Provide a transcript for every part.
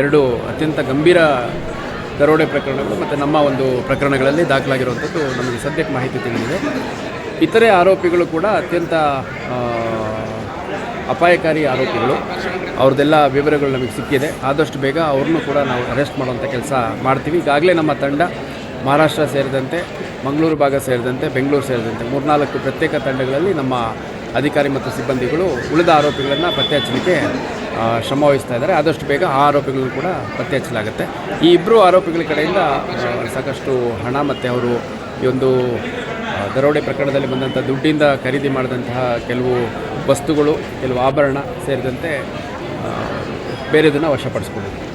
ಎರಡು ಅತ್ಯಂತ ಗಂಭೀರ ದರೋಡೆ ಪ್ರಕರಣಗಳು ಮತ್ತು ನಮ್ಮ ಒಂದು ಪ್ರಕರಣಗಳಲ್ಲಿ ದಾಖಲಾಗಿರುವಂಥದ್ದು ನಮಗೆ ಸದ್ಯಕ್ಕೆ ಮಾಹಿತಿ ತಿಳಿದಿದೆ. ಇತರೆ ಆರೋಪಿಗಳು ಕೂಡ ಅತ್ಯಂತ ಅಪಾಯಕಾರಿ ಆರೋಪಿಗಳು. ಅವ್ರದ್ದೆಲ್ಲ ವಿವರಗಳು ನಮಗೆ ಸಿಕ್ಕಿದೆ. ಆದಷ್ಟು ಬೇಗ ಅವ್ರನ್ನೂ ಕೂಡ ನಾವು ಅರೆಸ್ಟ್ ಮಾಡುವಂಥ ಕೆಲಸ ಮಾಡ್ತೀವಿ. ಈಗಾಗಲೇ ನಮ್ಮ ತಂಡ ಮಹಾರಾಷ್ಟ್ರ ಸೇರಿದಂತೆ, ಮಂಗಳೂರು ಭಾಗ ಸೇರಿದಂತೆ, ಬೆಂಗಳೂರು ಸೇರಿದಂತೆ ಮೂರ್ನಾಲ್ಕು ಪ್ರತ್ಯೇಕ ತಂಡಗಳಲ್ಲಿ ನಮ್ಮ ಅಧಿಕಾರಿ ಮತ್ತು ಸಿಬ್ಬಂದಿಗಳು ಉಳಿದ ಆರೋಪಿಗಳನ್ನು ಪತ್ತೆ ಹಚ್ಚಲಿಕ್ಕೆ ಶ್ರಮ ವಹಿಸ್ತಾ ಇದ್ದಾರೆ. ಆದಷ್ಟು ಬೇಗ ಆ ಆರೋಪಿಗಳನ್ನು ಕೂಡ ಪತ್ತೆ ಹಚ್ಚಲಾಗುತ್ತೆ ಈ ಇಬ್ಬರು ಆರೋಪಿಗಳ ಕಡೆಯಿಂದ ಸಾಕಷ್ಟು ಹಣ ಮತ್ತು ಅವರು ಈ ಒಂದು ದರೋಡೆ ಪ್ರಕರಣದಲ್ಲಿ ಬಂದಂಥ ದುಡ್ಡಿಂದ ಖರೀದಿ ಮಾಡಿದಂತಹ ಕೆಲವು ವಸ್ತುಗಳು, ಕೆಲವು ಆಭರಣ ಸೇರಿದಂತೆ ಬೇರೆದನ್ನು ವಶಪಡಿಸ್ಕೊಂಡಿದ್ದೀವಿ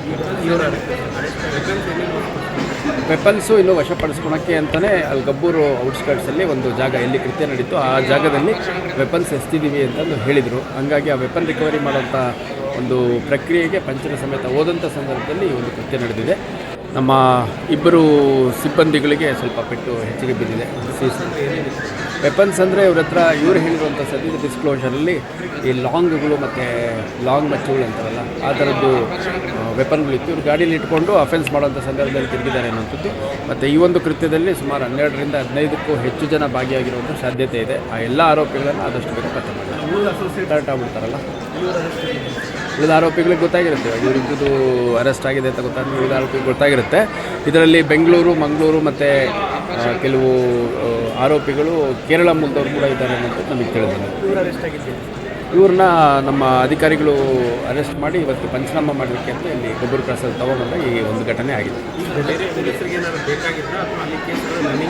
ವೆಪನ್ಸು ಇನ್ನು ವಶಪಡಿಸ್ಕೊಳಕ್ಕೆ ಅಂತಲೇ ಅಲ್ಲಿ ಗಬ್ಬೂರು ಔಟ್ಸ್ಕರ್ಟ್ಸಲ್ಲಿ ಒಂದು ಜಾಗ ಎಲ್ಲಿ ಕೃತ್ಯ ನಡೀತು. ಆ ಜಾಗದಲ್ಲಿ ವೆಪನ್ಸ್ ಎಸ್ತಿದ್ದೀವಿ ಅಂತಂದು ಹೇಳಿದರು. ಹಂಗಾಗಿ ಆ ವೆಪನ್ ರಿಕವರಿ ಮಾಡೋಂಥ ಒಂದು ಪ್ರಕ್ರಿಯೆಗೆ ಪಂಚನ ಸಮೇತ ಹೋದಂಥ ಸಂದರ್ಭದಲ್ಲಿ ಒಂದು ಕೃತ್ಯ ನಡೆದಿದೆ. ನಮ್ಮ ಇಬ್ಬರು ಸಿಬ್ಬಂದಿಗಳಿಗೆ ಸ್ವಲ್ಪ ಪೆಟ್ಟು ಹೆಚ್ಚಿಗೆ ಬಿದ್ದಿದೆ. ವೆಪನ್ಸ್ ಅಂದರೆ ಇವ್ರ ಹತ್ರ ಇವರು ಹೇಳಿರುವಂಥ ಸದ್ಯದ ಡಿಸ್ಕ್ಲೋಷರಲ್ಲಿ ಈ ಲಾಂಗ್ಗಳು ಮತ್ತು ಲಾಂಗ್ ಮಚ್ಚುಗಳು ಅಂತಾರಲ್ಲ, ಆ ಥರದ್ದು ವೆಪನ್ಗಳಿತ್ತು ಇವರು ಗಾಡೀಲಿ ಇಟ್ಕೊಂಡು ಅಫೆನ್ಸ್ ಮಾಡೋಂಥ ಸಂದರ್ಭದಲ್ಲಿ ತಿರುಗಿದ್ದಾರೆ ಅನ್ನೋಂಥದ್ದು ಮತ್ತು ಈ ಒಂದು ಕೃತ್ಯದಲ್ಲಿ ಸುಮಾರು ಹನ್ನೆರಡರಿಂದ ಹದಿನೈದಕ್ಕೂ ಹೆಚ್ಚು ಜನ ಭಾಗಿಯಾಗಿರುವಂಥ ಸಾಧ್ಯತೆ ಇದೆ. ಆ ಎಲ್ಲ ಆರೋಪಿಗಳನ್ನು ಆದಷ್ಟು ಬೇಗ ಪತ್ತೆ ಮಾಡಲಾಗಿದೆ ಆರೋಪಿಗಳು ಉಳಿದ ಆರೋಪಿಗಳಿಗೆ ಗೊತ್ತಾಗಿರುತ್ತೆ. ಇವರಿಬ್ಬರದು ಅರೆಸ್ಟ್ ಆಗಿದೆ ಅಂತ ಗೊತ್ತಾದ್ರೆ ಉಳಿದ ಆರೋಪಿಗೆ ಗೊತ್ತಾಗಿರುತ್ತೆ. ಇದರಲ್ಲಿ ಬೆಂಗಳೂರು, ಮಂಗಳೂರು ಮತ್ತು ಕೆಲವು ಆರೋಪಿಗಳು ಕೇರಳ ಮೂಲದವರು ಕೂಡ ಇದ್ದಾರೆ ಅನ್ನೋದು ನಮಗೆ ತಿಳಿದಿದೆ. ಇವ್ರನ್ನ ನಮ್ಮ ಅಧಿಕಾರಿಗಳು ಅರೆಸ್ಟ್ ಮಾಡಿ ಇವತ್ತು ಪಂಚನಾಮ ಮಾಡಲಿಕ್ಕೆ ಅಂತ ಇಲ್ಲಿ ಗೊಬ್ಬರ ಪ್ರಸಾದ ತಗೊಂಡಾಗ ಈ ಒಂದು ಘಟನೆ ಆಗಿದೆ.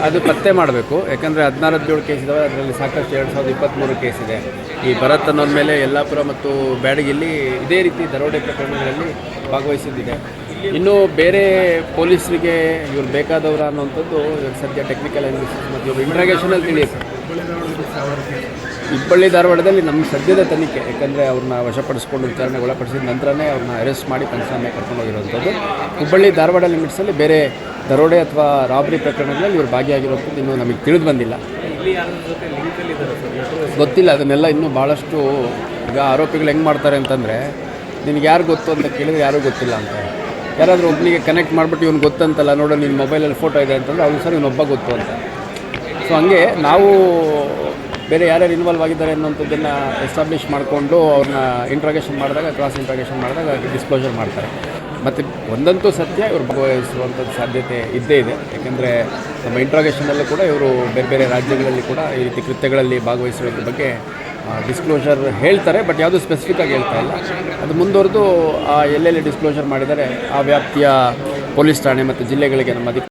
ಅದು ಪತ್ತೆ ಮಾಡಬೇಕು. ಯಾಕಂದರೆ ಹದಿನಾರು ಹದಿನೇಳು ಕೇಸ್ ಇದಾವೆ. ಅದರಲ್ಲಿ ಸಾಕಷ್ಟು ಎರಡು ಸಾವಿರದ ಇಪ್ಪತ್ತ್ಮೂರು ಕೇಸ್ ಇದೆ. ಈ ಭರತ್ ಅನ್ನೋದ ಮೇಲೆ ಯಲ್ಲಾಪುರ ಮತ್ತು ಬ್ಯಾಡಗಿಲ್ಲಿ ಇದೇ ರೀತಿ ದರೋಡೆ ಪ್ರಕರಣಗಳಲ್ಲಿ ಭಾಗವಹಿಸಿದ್ದಿದೆ. ಇನ್ನು ಬೇರೆ ಪೊಲೀಸರಿಗೆ ಇವ್ರು ಬೇಕಾದವರ ಅನ್ನೋಂಥದ್ದು ಸದ್ಯ ಟೆಕ್ನಿಕಲ್ ಅನಾಲಿಸಿಸ್ ಮತ್ತು ಇವ್ರು ಇಂಟ್ರಾಗೇಷನಲ್ಲಿ ತಿಳಿಯುತ್ತೆ. ಹುಬ್ಬಳ್ಳಿ ಧಾರವಾಡದಲ್ಲಿ ನಮ್ಮ ಸದ್ಯದ ತನಿಖೆ, ಯಾಕಂದರೆ ಅವ್ರನ್ನ ವಶಪಡಿಸ್ಕೊಂಡು ವಿಚಾರಣೆ ಒಳಪಡಿಸಿದ ನಂತರನೇ ಅವ್ರನ್ನ ಅರೆಸ್ಟ್ ಮಾಡಿ ಪಂಚನಾಮೆ ಕರ್ಕೊಂಡು ಹೋಗಿರುವಂಥದ್ದು ಹುಬ್ಬಳ್ಳಿ ಧಾರವಾಡ ಲಿಮಿಟ್ಸಲ್ಲಿ ಬೇರೆ ದರೋಡೆ ಅಥವಾ ರಾಬರಿ ಪ್ರಕರಣಗಳಲ್ಲಿ ಇವರು ಭಾಗಿಯಾಗಿರುವಂಥದ್ದು ಇನ್ನೂ ನಮಗೆ ತಿಳಿದು ಬಂದಿಲ್ಲ. ಗೊತ್ತಿಲ್ಲ, ಅದನ್ನೆಲ್ಲ ಇನ್ನೂ ಭಾಳಷ್ಟು ಈಗ ಆರೋಪಿಗಳು ಹೆಂಗೆ ಮಾಡ್ತಾರೆ ಅಂತಂದರೆ, ನಿನಗೆ ಯಾರು ಗೊತ್ತು ಅಂತ ಕೇಳಿದ್ರೆ ಯಾರೂ ಗೊತ್ತಿಲ್ಲ ಅಂತ. ಯಾರಾದರೂ ಒಬ್ಬನಿಗೆ ಕನೆಕ್ಟ್ ಮಾಡಿಬಿಟ್ಟು ಇವ್ನು ಗೊತ್ತಂತಲ್ಲ, ನೋಡೋ ನಿನ್ನ ಮೊಬೈಲಲ್ಲಿ ಫೋಟೋ ಇದೆ ಅಂತಂದರೆ ಅವ್ನು ಸರ್ ಇವನೊಬ್ಬ ಗೊತ್ತು ಅಂತ. ಸೊ ಹಂಗೆ ನಾವು ಬೇರೆ ಯಾರ್ಯಾರು ಇನ್ವಾಲ್ವ್ ಆಗಿದ್ದಾರೆ ಅನ್ನೋಂಥದ್ದನ್ನು ಎಸ್ಟಾಬ್ಲಿಷ್ ಮಾಡಿಕೊಂಡು ಅವ್ರನ್ನ ಇಂಟ್ರಾಗೇಷನ್ ಮಾಡಿದಾಗ ಕ್ರಾಸ್ ಇಂಟ್ರಾಗೇಷನ್ ಮಾಡಿದಾಗ ಡಿಸ್ಕ್ಲೋಸರ್ ಮಾಡ್ತಾರೆ. ಮತ್ತು ಒಂದಂತೂ ಸತ್ಯ, ಇವರು ಭಾಗವಹಿಸುವಂಥದ್ದು ಸಾಧ್ಯತೆ ಇದ್ದೇ ಇದೆ. ಯಾಕೆಂದರೆ ನಮ್ಮ ಇಂಟ್ರಾಗೇಷನಲ್ಲೂ ಕೂಡ ಇವರು ಬೇರೆ ಬೇರೆ ರಾಜ್ಯಗಳಲ್ಲಿ ಕೂಡ ಈ ರೀತಿ ಕೃತ್ಯಗಳಲ್ಲಿ ಭಾಗವಹಿಸುವುದ್ರ ಬಗ್ಗೆ ಡಿಸ್ಕ್ಲೋಷರ್ ಹೇಳ್ತಾರೆ ಬಟ್ ಯಾವುದು ಸ್ಪೆಸಿಫಿಕ್ ಆಗಿ ಹೇಳ್ತಾ ಇಲ್ಲ. ಅದು ಮುಂದುವರೆದು ಆ ಎಲ್ಲೆಲ್ಲಿ ಡಿಸ್ಕ್ಲೋಷರ್ ಮಾಡಿದರೆ ಆ ವ್ಯಾಪ್ತಿಯ ಪೊಲೀಸ್ ಠಾಣೆ ಮತ್ತು ಜಿಲ್ಲೆಗಳಿಗೆ ನಮ್ಮ